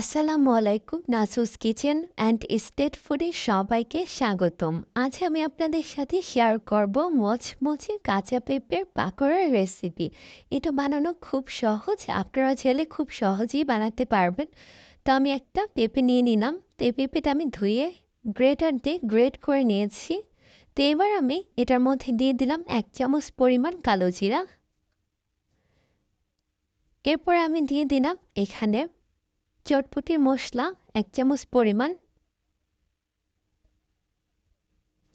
আসসালামু আলাইকুম নাসুস kitchen and state ফুডে সবাইকে স্বাগতম। আজ আমি আপনাদের সাথে শেয়ার করব মচমচে কাঁচা পেঁপের পাকোড়ার রেসিপি। এটা বানানো খুব সহজ, আপনারা চাইলে খুব সহজেই বানাতে পারবেন। তো আমি একটা পেঁপে নিয়ে নিলাম। তো এই পেঁপেটা আমি ধুয়ে গ্রেটার দিয়ে গ্রেট করে নিয়েছি। তো এবার আমি এটার মধ্যে দিয়ে দিলাম এক চামচ পরিমাণ কালো জিরা। এরপর আমি দিয়ে দিলাম এখানে চটপটি মশলা এক চামচ পরিমাণ।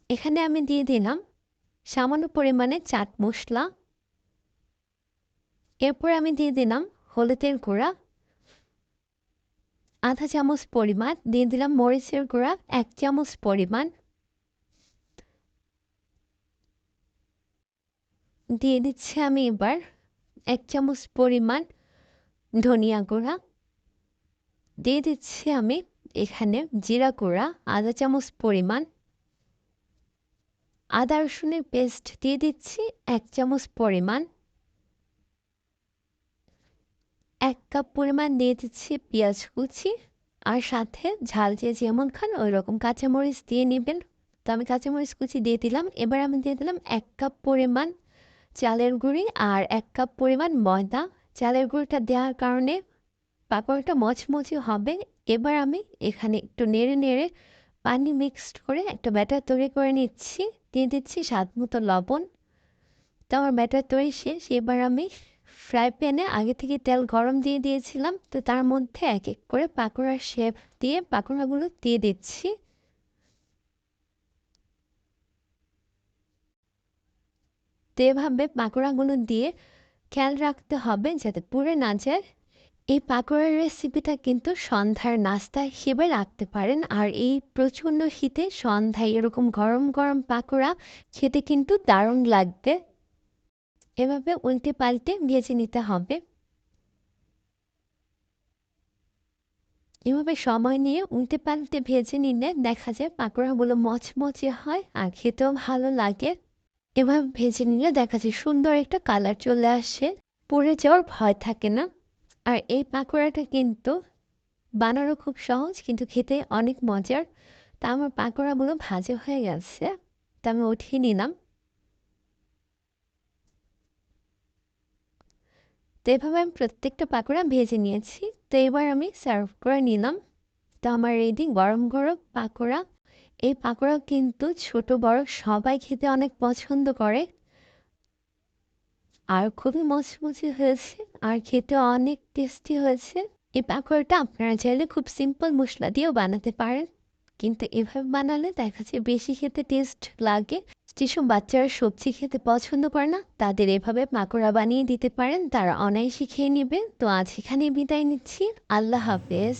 এখানে আমি দিয়ে দিলাম সামান্য পরিমাণে চাট মশলা। এরপর আমি দিয়ে দিলাম হলুদের গুঁড়া। আধা চামচ পরিমাণ দিয়ে দিলাম মরিচের গুঁড়া, এক চামচ পরিমাণ। দিয়ে দিচ্ছি আমি এবার এক চামচ পরিমাণ ধনিয়া গুঁড়া। দিয়ে দিচ্ছি আমি এখানে জিরা গুঁড়া আধা চামচ পরিমাণ। আদা রসুনের পেস্ট দিয়ে দিচ্ছি এক চামচ পরিমাণ। এক কাপ পরিমাণ দিয়ে দিচ্ছি পেঁয়াজ কুচি আর সাথে ঝাল যে যেমন খান ওই রকম কাঁচামরিচ দিয়ে নেবেন। তো আমি কাঁচামরিচ কুচি দিয়ে দিলাম। এবার আমি দিয়ে দিলাম এক কাপ পরিমাণ চালের গুঁড়ি আর এক কাপ পরিমাণ ময়দা। চালের গুঁড়িটা দেওয়ার কারণে পাকোড়াটা মচমচে হবে। এবার আমি এখানে একটু নেড়ে নেড়ে পানি মিক্সড করে একটা ব্যাটার তৈরি করে নিচ্ছি। দিয়ে দিচ্ছি স্বাদ মতো লবণ। তো আমার ব্যাটার তৈরি শেষ। এবার আমি ফ্রাই প্যানে আগে থেকে তেল গরম দিয়ে দিয়েছিলাম। তো তার মধ্যে এক এক করে পাকোড়ার শেপ দিয়ে পাকোড়াগুলো দিয়ে দিচ্ছি। তো এভাবে পাকোড়াগুলো দিয়ে খেয়াল রাখতে হবে যাতে পুড়ে না যায়। এই পাকোড়ার রেসিপিটা কিন্তু সন্ধ্যার নাস্তা হিসেবে রাখতে পারেন। আর এই প্রচণ্ড শীতে সন্ধ্যায় এরকম গরম গরম পাকোড়া খেতে কিন্তু দারুণ লাগবে। এভাবে উল্টে পাল্টে ভেজে নিতে হবে। এভাবে সময় নিয়ে উল্টে পাল্টে ভেজে নিলে দেখা যায় পাকোড়াগুলো মচমচে হয় আর খেতেও ভালো লাগে। এভাবে ভেজে নিলে দেখা যায় সুন্দর একটা কালার চলে আসে। পুড়ে যাওয়ার ভয় থাকে না। আর এই পাকোড়াটা কিন্তু বানানো খুব সহজ, কিন্তু খেতে অনেক মজার। তা আমার পাকোড়াগুলো ভাজা হয়ে গেছে, তা আমি উঠিয়ে নিলাম। তো এভাবে আমি প্রত্যেকটা পাকোড়া ভেজে নিয়েছি। তো এবার আমি সার্ভ করে নিলাম। তো আমার রেডি গরম গরম পাকোড়া, এই পাকোড়া কিন্তু ছোট বড় সবাই খেতে অনেক পছন্দ করে। আর খুবই মচমচে হয়েছে, আর খেতে অনেক টেস্টি হয়েছে। এই পাকোড়াটা আপনারা চাইলে খুব সিম্পল মশলা দিয়েও বানাতে পারেন, কিন্তু এভাবে বানালে দেখা যায় বেশি খেতে টেস্ট লাগে। যেসব বাচ্চারা সবজি খেতে পছন্দ করে না, তাদের এভাবে পাকোড়া বানিয়ে দিতে পারেন, তারা অনায়াসে খেয়ে নেবে। তো আজ এখানে বিদায় নিচ্ছি। আল্লাহ হাফেজ।